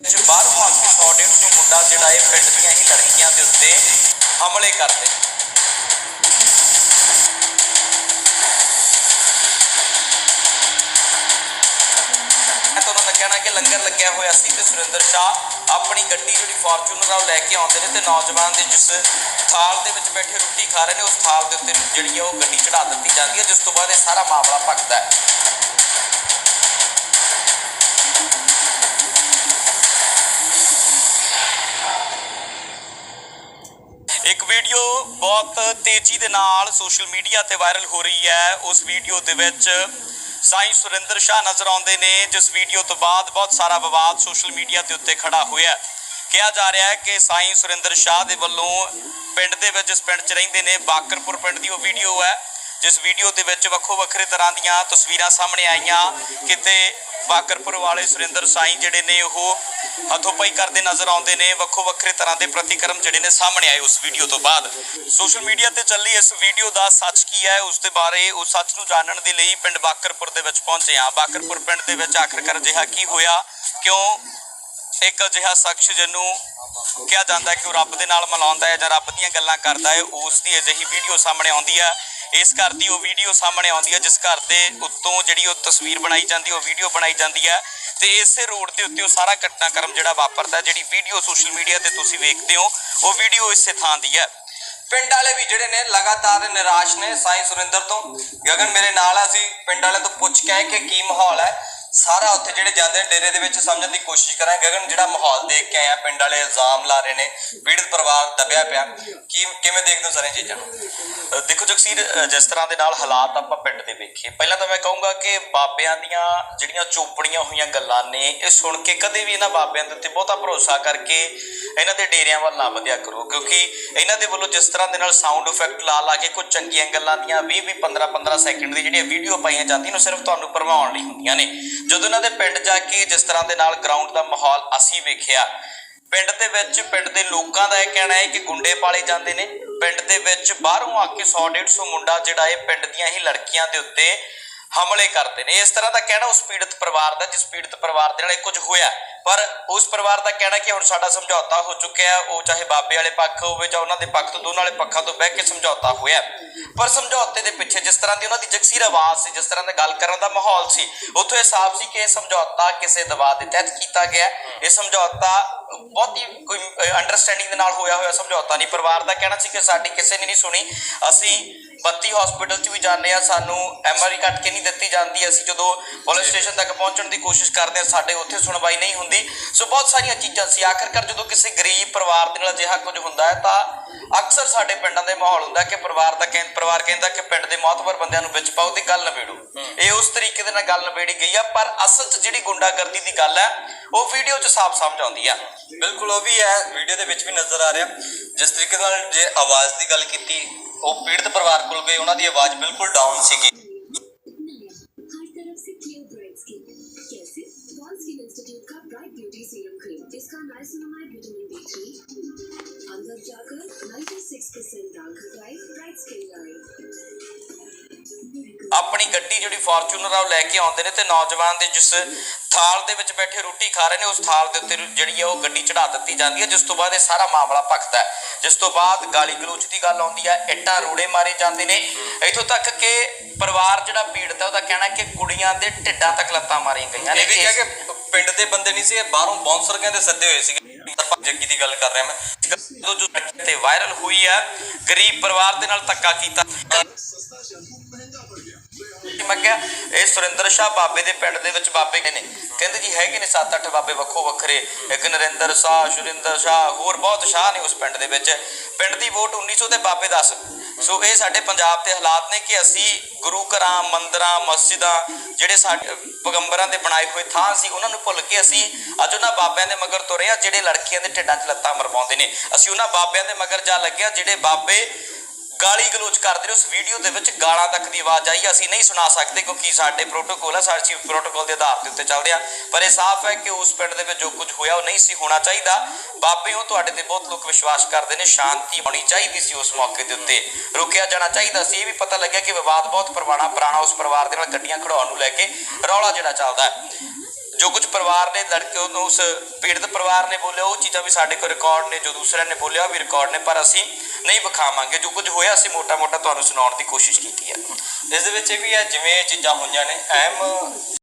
ਵਿੱਚ ਬਾਹਰੋਂ ਆ ਕੇ 100 150 ਮੁੰਡਾ ਜਿਹੜਾ ਇਹ ਪਿੰਡ ਦੀਆਂ ਹੀ ਲੜਕੀਆਂ ਦੇ ਉੱਤੇ ਹਮਲੇ ਕਰਦੇ। ਕਹਿਣਾ ਕਿ ਲੰਗਰ ਲੱਗਿਆ ਹੋਇਆ ਸੀ ਤੇ ਸੁਰਿੰਦਰ ਸ਼ਾਹ ਆਪਣੀ ਗੱਡੀ ਜਿਹੜੀ ਫੋਰਚੂਨਰ ਆ ਉਹ ਲੈ ਕੇ ਆਉਂਦੇ ਨੇ ਤੇ ਨੌਜਵਾਨ ਦੇ ਜਿਸ ਥਾਲ ਦੇ ਵਿੱਚ ਬੈਠੇ ਰੋਟੀ ਖਾ ਰਹੇ ਨੇ, ਉਸ ਥਾਲ ਦੇ ਉੱਤੇ ਜਿਹੜੀ ਆ ਉਹ ਗੱਡੀ ਚੜਾ ਦਿੱਤੀ ਜਾਂਦੀ ਹੈ ਜਿਸ ਤੋਂ ਬਾਅਦ ਇਹ ਸਾਰਾ ਮਾਮਲਾ ਭਖਦਾ ਹੈ ਇੱਕ ਵੀਡੀਓ ਬਹੁਤ ਤੇਜ਼ੀ ਦੇ ਨਾਲ ਸੋਸ਼ਲ ਮੀਡੀਆ ਤੇ ਵਾਇਰਲ ਹੋ ਰਹੀ ਹੈ। ਉਸ ਵੀਡੀਓ ਦੇ ਵਿੱਚ ਸਾਈਂ ਸੁਰਿੰਦਰ ਸ਼ਾਹ ਨਜ਼ਰ ਆਉਂਦੇ ਨੇ, ਜਿਸ ਵੀਡੀਓ ਤੋਂ ਬਾਅਦ ਬਹੁਤ ਸਾਰਾ ਵਿਵਾਦ ਸੋਸ਼ਲ ਮੀਡੀਆ ਦੇ ਉੱਤੇ ਖੜਾ ਹੋਇਆ ਕਿਹਾ ਜਾ ਰਿਹਾ ਹੈ ਕਿ ਸਾਈਂ ਸੁਰਿੰਦਰ ਸ਼ਾਹ ਦੇ ਵੱਲੋਂ ਪਿੰਡ ਦੇ ਵਿੱਚ ਜਿਸ ਪਿੰਡ 'ਚ ਰਹਿੰਦੇ ਨੇ, ਬਾਕਰਪੁਰ ਪਿੰਡ ਦੀ ਉਹ ਵੀਡੀਓ ਹੈ। ਜਿਸ ਵੀਡੀਓ ਦੇ ਵਿੱਚ ਵੱਖੋ ਵੱਖਰੇ ਤਰ੍ਹਾਂ ਦੀਆਂ ਤਸਵੀਰਾਂ ਸਾਹਮਣੇ ਆਈਆਂ, ਕਿਤੇ ਬਾਕਰਪੁਰ ਵਾਲੇ ਸੁਰਿੰਦਰ ਸਾਈਂ ਜਿਹੜੇ ਨੇ ਉਹ ਹੱਥੋਂ-ਪਾਈ ਕਰਦੇ ਨਜ਼ਰ ਆਉਂਦੇ ਨੇ, ਵੱਖੋ ਵੱਖਰੇ ਤਰ੍ਹਾਂ ਦੇ ਪ੍ਰਤੀਕਰਮ ਜਿਹੜੇ ਨੇ ਸਾਹਮਣੇ ਆਏ ਉਸ ਵੀਡੀਓ ਤੋਂ ਬਾਅਦ। ਸੋਸ਼ਲ ਮੀਡੀਆ ਤੇ ਚੱਲੀ ਇਸ ਵੀਡੀਓ ਦਾ ਸੱਚ ਕੀ ਹੈ, ਉਸ ਦੇ ਬਾਰੇ ਉਸ ਸੱਚ ਨੂੰ ਜਾਣਨ ਦੇ ਲਈ ਪਿੰਡ ਬਾਕਰਪੁਰ ਦੇ ਵਿੱਚ ਪਹੁੰਚੇ ਹਾਂ। ਬਾਕਰਪੁਰ ਪਿੰਡ ਦੇ ਵਿੱਚ ਆਖਰਕਾਰ ਅਜਿਹਾ ਕੀ ਹੋਇਆ, ਕਿਉਂ ਇੱਕ ਅਜਿਹਾ ਸ਼ਖਸ ਜਿਹਨੂੰ ਕਿਹਾ ਜਾਂਦਾ ਹੈ ਕਿ ਉਹ ਰੱਬ ਦੇ ਨਾਲ ਮਿਲਾਉਂਦਾ ਹੈ ਜਾਂ ਰੱਬ ਦੀਆਂ ਗੱਲਾਂ ਕਰਦਾ ਹੈ, ਉਸ ਦੀ ਅਜਿਹੀ ਵੀਡੀਓ ਸਾਹਮਣੇ ਆਉਂਦੀ ਹੈ। ਇਸ ਘਰ ਦੀ ਉਹ ਵੀਡੀਓ ਸਾਹਮਣੇ ਆਉਂਦੀ ਹੈ, ਜਿਸ ਘਰ ਦੇ ਉੱਤੋਂ ਜਿਹੜੀ ਉਹ ਤਸਵੀਰ ਬਣਾਈ ਜਾਂਦੀ ਉਹ ਵੀਡੀਓ ਬਣਾਈ ਜਾਂਦੀ ਹੈ। ਤੇ ਇਸੇ ਰੋਡ ਦੇ ਉੱਤੇ ਉਹ ਸਾਰਾ ਘਟਨਾਕ੍ਰਮ ਜਿਹੜਾ ਵਾਪਰਦਾ ਜਿਹੜੀ ਵੀਡੀਓ ਸੋਸ਼ਲ ਮੀਡੀਆ ਤੇ ਤੁਸੀਂ ਵੇਖਦੇ ਹੋ, ਉਹ ਵੀਡੀਓ ਇਸੇ ਥਾਂ ਦੀ ਹੈ। ਪਿੰਡ ਵਾਲੇ ਵੀ ਜਿਹੜੇ ਨੇ, ਲਗਾਤਾਰ ਨਿਰਾਸ਼ ਨੇ ਸਾਈਂ ਸੁਰਿੰਦਰ ਤੋਂ। ਗਗਨ ਮੇਰੇ ਨਾਲ ਆ, ਅਸੀਂ ਪਿੰਡ ਵਾਲਿਆਂ ਤੋਂ ਪੁੱਛ ਕੇ ਕਿ ਕੀ ਮਾਹੌਲ ਹੈ। ਸਾਰਾ ਉੱਥੇ ਜਿਹੜੇ ਜਾਂਦੇ ਨੇ ਡੇਰੇ ਦੇ ਵਿੱਚ ਸਮਝਣ ਦੀ ਕੋਸ਼ਿਸ਼ ਕਰਾਂਗੇ। ਗਗਨ, ਜਿਹੜਾ ਮਾਹੌਲ ਦੇਖ ਕੇ ਆਇਆ ਪਿੰਡ ਵਾਲੇ ਇਲਜ਼ਾਮ ਲਾ ਰਹੇ ਨੇ, ਪੀੜਤ ਪਰਿਵਾਰ ਦਬਿਆ ਪਿਆ। ਕੀ, ਕਿਵੇਂ ਦੇਖਦੇ ਹੋ ਸਾਰੀਆਂ ਚੀਜ਼ਾਂ ਨੂੰ? ਦੇਖੋ ਜਗਸੀਰ ਜਿਸ ਤਰ੍ਹਾਂ ਦੇ ਨਾਲ ਹਾਲਾਤ ਆਪਾਂ ਪਿੰਡ ਦੇ ਵੇਖੇ, ਪਹਿਲਾਂ ਤਾਂ ਮੈਂ ਕਹੂੰਗਾ ਕਿ ਬਾਬਿਆਂ ਦੀਆਂ ਜਿਹੜੀਆਂ ਚੋਪੜੀਆਂ ਹੋਈਆਂ ਗੱਲਾਂ ਨੇ, ਇਹ ਸੁਣ ਕੇ ਕਦੇ ਵੀ ਇਹਨਾਂ ਬਾਬਿਆਂ ਦੇ ਉੱਤੇ ਬਹੁਤਾ ਭਰੋਸਾ ਕਰਕੇ ਇਹਨਾਂ ਦੇ ਡੇਰਿਆਂ ਵੱਲ ਨਾ ਵਧਿਆ ਕਰੋ, ਕਿਉਂਕਿ ਇਹਨਾਂ ਦੇ ਵੱਲੋਂ ਜਿਸ ਤਰ੍ਹਾਂ ਦੇ ਨਾਲ ਸਾਊਂਡ ਇਫੈਕਟ ਲਾ ਲਾ ਕੇ ਕੁਝ ਚੰਗੀਆਂ ਗੱਲਾਂ ਦੀਆਂ 20 20 15 15 ਸੈਕਿੰਡ ਦੀ ਜਿਹੜੀਆਂ ਵੀਡੀਓ ਪਾਈਆਂ ਜਾਂਦੀਆਂ ਨੇ, ਉਹ ਸਿਰਫ ਤੁਹਾਨੂੰ ਭਰਮਾਉਣ ਲਈ ਹੁੰਦੀਆਂ ਨੇ। ਜਦੋਂ ਇਹਨਾਂ ਦੇ ਪਿੰਡ ਜਾ ਕੇ ਜਿਸ ਤਰ੍ਹਾਂ ਦੇ ਨਾਲ ਗਰਾਊਂਡ ਦਾ ਮਾਹੌਲ ਅਸੀਂ ਵੇਖਿਆ ਪਿੰਡ ਦੇ ਵਿੱਚ ਪਿੰਡ ਦੇ ਲੋਕਾਂ ਦਾ ਇਹ ਕਹਿਣਾ ਹੈ ਕਿ ਗੁੰਡੇ ਪਾਲੇ ਜਾਂਦੇ ਨੇ। ਪਿੰਡ ਦੇ ਵਿੱਚ ਬਾਹਰੋਂ ਆ ਕੇ 100 150 ਮੁੰਡਾ ਜਿਹੜਾ ਇਹ ਪਿੰਡ ਦੀਆਂ ਹੀ ਲੜਕੀਆਂ ਦੇ ਉੱਤੇ ਹਮਲੇ ਕਰਦੇ ਨੇ। ਇਸ ਤਰ੍ਹਾਂ ਦਾ ਕਹਿਣਾ ਉਸ ਪੀੜਤ ਪਰਿਵਾਰ ਦਾ ਜਿਸ ਪੀੜਤ ਪਰਿਵਾਰ ਦੇ ਨਾਲ ਇਹ ਕੁਝ ਹੋਇਆ। ਪਰ ਉਸ ਪਰਿਵਾਰ ਦਾ ਕਹਿਣਾ ਕਿ ਹੁਣ ਸਾਡਾ ਸਮਝੌਤਾ ਹੋ ਚੁੱਕਿਆ ਹੈ, ਉਹ ਚਾਹੇ ਬਾਬੇ ਵਾਲੇ ਪੱਖ ਹੋਵੇ ਜਾਂ ਉਹਨਾਂ ਦੇ ਪੱਖ ਤੋਂ ਦੋਨਾਂ ਵਾਲੇ ਪੱਖਾਂ ਤੋਂ ਬਹਿ ਕੇ ਸਮਝੌਤਾ ਹੋਇਆ। ਪਰ ਸਮਝੌਤੇ ਦੇ ਪਿੱਛੇ ਜਿਸ ਤਰ੍ਹਾਂ ਦੀ ਉਹਨਾਂ ਦੀ ਜਗਸੀਰ ਆਵਾਜ਼ ਸੀ, ਜਿਸ ਤਰ੍ਹਾਂ ਦਾ ਗੱਲ ਕਰਨ ਦਾ ਮਾਹੌਲ ਸੀ, ਉੱਥੋਂ ਇਹ ਸਾਫ਼ ਸੀ ਕਿ ਇਹ ਸਮਝੌਤਾ ਕਿਸੇ ਦਬਾਅ ਦੇ ਤਹਿਤ ਕੀਤਾ ਗਿਆ ਇਹ ਸਮਝੌਤਾ ਬਹੁਤੀ ਕੋਈ ਅੰਡਰਸਟੈਂਡਿੰਗ ਦੇ ਨਾਲ ਹੋਇਆ ਹੋਇਆ ਸਮਝੌਤਾ ਨਹੀਂ। ਪਰਿਵਾਰ ਦਾ ਕਹਿਣਾ ਸੀ ਕਿ ਸਾਡੀ ਕਿਸੇ ਨੇ ਨਹੀਂ ਸੁਣੀ। ਅਸੀਂ ਬੱਤੀ ਹਸਪੀਟਲ 'ਚ ਵੀ ਜਾਂਦੇ ਆ ਸਾਨੂੰ ਐਮਆਰਆਈ ਕੱਟ ਕੇ ਨਹੀਂ ਦਿੱਤੀ ਜਾਂਦੀ। ਅਸੀਂ ਜਦੋਂ ਪੁਲਿਸ ਸਟੇਸ਼ਨ ਤੱਕ ਪਹੁੰਚਣ ਦੀ ਕੋਸ਼ਿਸ਼ ਕਰਦੇ ਆ ਸਾਡੇ ਉੱਥੇ ਸੁਣਵਾਈ ਨਹੀਂ ਹੁੰਦੀ। ਸੋ ਬਹੁਤ ਸਾਰੀਆਂ ਚੀਜ਼ਾਂ ਸੀ। ਆਖਰਕਾਰ ਜਦੋਂ ਕਿਸੇ ਗਰੀਬ ਪਰਿਵਾਰ ਦੇ ਨਾਲ ਅਜਿਹਾ ਕੁਝ ਹੁੰਦਾ ਹੈ, ਤਾਂ ਅਕਸਰ ਸਾਡੇ ਪਿੰਡਾਂ ਦੇ ਮਾਹੌਲ ਹੁੰਦਾ ਕਿ ਪਰਿਵਾਰ ਦਾ ਕਹਿੰ ਪਰਿਵਾਰ ਕਹਿੰਦਾ ਕਿ ਪਿੰਡ ਦੇ ਮੌਤਬਰ ਬੰਦਿਆਂ ਨੂੰ ਵਿੱਚ ਪਾਓ ਤੇ ਗੱਲ ਨਿਬੇੜੋ ਇਹ ਉਸ ਤਰੀਕੇ ਦੇ ਨਾਲ ਗੱਲ ਨਿਬੇੜੀ ਗਈ ਆ ਪਰ ਅਸਲ 'ਚ ਜਿਹੜੀ ਗੁੰਡਾਗਰਦੀ ਦੀ ਗੱਲ ਹੈ ਉਹ ਵੀਡੀਓ 'ਚ ਸਾਫ਼ ਸਮਝ ਆਉਂਦੀ ਆ ਬਿਲਕੁਲ ਉਹ ਵੀ ਹੈ ਵੀਡੀਓ ਦੇ ਵਿੱਚ ਵੀ ਨਜ਼ਰ ਆ ਰਿਹਾ ਜਿਸ ਤਰੀਕੇ ਨਾਲ ਜੇ ਆਵਾਜ਼ ਦੀ ਗੱਲ ਕੀਤੀ ਉਹ ਪੀੜਤ ਪਰਿਵਾਰ ਕੋਲ ਗਏ ਉਹਨਾਂ ਦੀ ਆਵਾਜ਼ ਬਿਲਕੁਲ ਡਾਊਨ ਸੀਗੀ हर तरफ से क्लियर ब्राइट स्किन कैसे वॉल स्किन इंस्टीट्यूट का ब्राइट ब्यूटी सीरम क्रीम इसका नाइसिनामाइड विटामिन बी थ्री अंदर जाकर 96 परसेंट ਆਪਣੀ ਗੱਡੀ ਜਿਹੜੀ ਫੋਰਚੂਨਰ ਆ ਉਹ ਲੈ ਕੇ ਆਉਂਦੇ ਨੇ ਤੇ ਨੌਜਵਾਨ ਦੇ ਜਿਸ ਥਾਲ ਦੇ ਵਿੱਚ ਬੈਠੇ ਰੋਟੀ ਖਾ ਰਹੇ ਨੇ ਉਸ ਥਾਲ ਦੇ ਉੱਤੇ ਜਿਹੜੀ ਆ ਉਹ ਗੱਡੀ ਚੜਾ ਦਿੱਤੀ ਜਾਂਦੀ ਹੈ ਜਿਸ ਤੋਂ ਬਾਅਦ ਇਹ ਸਾਰਾ ਮਾਮਲਾ ਭਖਦਾ ਹੈ। ਜਿਸ ਤੋਂ ਬਾਅਦ ਗਾਲੀ ਗਲੋਚ ਦੀ ਗੱਲ ਆਉਂਦੀ ਹੈ ਇੱਟਾਂ ਰੋੜੇ ਮਾਰੇ ਜਾਂਦੇ ਨੇ। ਇੱਥੋਂ ਤੱਕ ਕਿ ਪਰਿਵਾਰ ਜਿਹੜਾ ਪੀੜਤ ਹੈ ਉਹਦਾ ਕਹਿਣਾ ਕਿ ਕੁੜੀਆਂ ਦੇ ਢਿੱਡਾਂ ਤੱਕ ਲੱਤਾਂ ਮਾਰੀਆਂ ਗਈਆਂ ਨੇ। ਇਹ ਵੀ ਕਿਹਾ ਕਿ ਪਿੰਡ ਦੇ ਬੰਦੇ ਨਹੀਂ ਸੀ ਇਹ ਬਾਹਰੋਂ ਬਾਉਂਸਰ ਕਹਿੰਦੇ ਸੱਦੇ ਹੋਏ ਸੀਗੇ। ਜੱਗੀ ਦੀ ਗੱਲ ਕਰ ਰਿਹਾ ਮੈਂ। ਜਦੋਂ ਜੋ ਤੇ ਵਾਇਰਲ ਹੋਈ ਹੈ ਗਰੀਬ ਪਰਿਵਾਰ ਦੇ ਨਾਲ ਧੱਕਾ ਕੀਤਾ। ਮੈਂ ਕਿਹਾ, ਇਹ ਸੁਰਿੰਦਰ ਸ਼ਾਹ ਬਾਬੇ ਦੇ ਪਿੰਡ ਦੇ ਵਿੱਚ ਬਾਬੇ ਕਹਿੰਦੇ ਕਹਿੰਦੇ ਜੀ ਹੈਗੇ ਨੇ 7-8 ਬਾਬੇ ਵੱਖੋ ਵੱਖਰੇ। ਇੱਕ ਨਰਿੰਦਰ ਸ਼ਾਹ, ਸੁਰਿੰਦਰ ਸ਼ਾਹ, ਹੋਰ ਬਹੁਤ ਸ਼ਾਹ ਨੇ ਉਸ ਪਿੰਡ ਦੇ ਵਿੱਚ। ਪਿੰਡ ਦੀ ਵੋਟ 1900 ਤੇ ਬਾਬੇ 10 ਸੋ ਇਹ ਸਾਡੇ ਪੰਜਾਬ ਦੇ ਹਾਲਾਤ ਨੇ ਕਿ ਅਸੀਂ ਗੁਰੂ ਘਰਾਂ, ਮੰਦਰਾਂ, ਮਸਜਿਦਾਂ ਜਿਹੜੇ ਸਾਡੇ ਪੈਗੰਬਰਾਂ ਦੇ ਬਣਾਏ ਹੋਏ ਥਾਂ ਸੀ, ਉਹਨਾਂ ਨੂੰ ਭੁੱਲ ਕੇ ਅਸੀਂ ਅੱਜ ਉਹਨਾਂ ਬਾਬਿਆਂ ਦੇ ਮਗਰ ਤੁਰੇ ਆ, ਜਿਹੜੇ ਲੜਕੀਆਂ ਦੇ ਢਿੱਡਾਂ 'ਚ ਲੱਤਾਂ ਮਰਵਾਉਂਦੇ ਨੇ। ਅਸੀਂ ਉਹਨਾਂ ਬਾਬਿਆਂ ਦੇ ਮਗਰ ਜਾ ਲੱਗੇ ਲੱਗਿਆ ਜਿਹੜੇ ਬਾਬੇ ਗਾਲੀ ਗਲੋਚ ਕਰਦੇ ਨੇ ਉਸ ਵੀਡੀਓ ਦੇ ਵਿੱਚ ਗਾਲਾਂ ਤੱਕ ਦੀ ਆਵਾਜ਼ ਆਈ। ਅਸੀਂ ਨਹੀਂ ਸੁਣਾ ਸਕਦੇ ਕਿਉਂਕਿ ਸਾਡੇ ਪ੍ਰੋਟੋਕੋਲ ਆ, ਸਾਡੇ ਪ੍ਰੋਟੋਕੋਲ ਦੇ ਆਧਾਰ ਦੇ ਉੱਤੇ ਚੱਲਦੇ ਆ ਪਰ ਇਹ ਸਾਫ਼ ਹੈ ਕਿ ਉਸ ਪਿੰਡ ਦੇ ਵਿੱਚ ਜੋ ਕੁਝ ਹੋਇਆ, ਉਹ ਨਹੀਂ ਸੀ ਹੋਣਾ ਚਾਹੀਦਾ। ਬਾਬੇ ਹੋ ਤੁਹਾਡੇ ਤੇ ਬਹੁਤ ਲੋਕ ਵਿਸ਼ਵਾਸ ਕਰਦੇ ਨੇ, ਸ਼ਾਂਤੀ ਹੋਣੀ ਚਾਹੀਦੀ ਸੀ ਉਸ ਮੌਕੇ ਦੇ ਉੱਤੇ। ਰੁਕਿਆ ਜਾਣਾ ਚਾਹੀਦਾ ਸੀ। ਇਹ ਵੀ ਪਤਾ ਲੱਗਿਆ ਕਿ ਵਿਵਾਦ ਬਹੁਤ ਪੁਰਾਣਾ ਪੁਰਾਣਾ, ਉਸ ਪਰਿਵਾਰ ਦੇ ਨਾਲ ਗੱਡੀਆਂ ਖੜਾਉਣ ਨੂੰ ਲੈ ਕੇ ਰੌਲਾ ਜਿਹੜਾ ਚੱਲਦਾ ਹੈ। ਜੋ ਕੁਝ ਪਰਿਵਾਰ ਨੇ ਲੜਕੇ ਨੂੰ ਉਸ ਪੀੜਤ ਪਰਿਵਾਰ ਨੇ ਬੋਲਿਆ, ਉਹ ਚੀਜ਼ਾਂ ਵੀ ਸਾਡੇ ਕੋਲ ਰਿਕਾਰਡ ਨੇ, ਜੋ ਦੂਸਰਿਆਂ ਨੇ ਬੋਲਿਆ, ਉਹ ਵੀ ਰਿਕਾਰਡ ਨੇ, ਪਰ ਅਸੀਂ ਨਹੀਂ ਵਿਖਾਵਾਂਗੇ। ਜੋ ਕੁਝ ਹੋਇਆ, ਅਸੀਂ ਮੋਟਾ ਮੋਟਾ ਤੁਹਾਨੂੰ ਸੁਣਾਉਣ ਦੀ ਕੋਸ਼ਿਸ਼ ਕੀਤੀ ਹੈ। ਇਸ ਦੇ ਵਿੱਚ ਇਹ ਵੀ ਹੈ, ਜਿਵੇਂ ਇਹ ਚੀਜ਼ਾਂ ਹੋਈਆਂ ਨੇ ਅਹਿਮ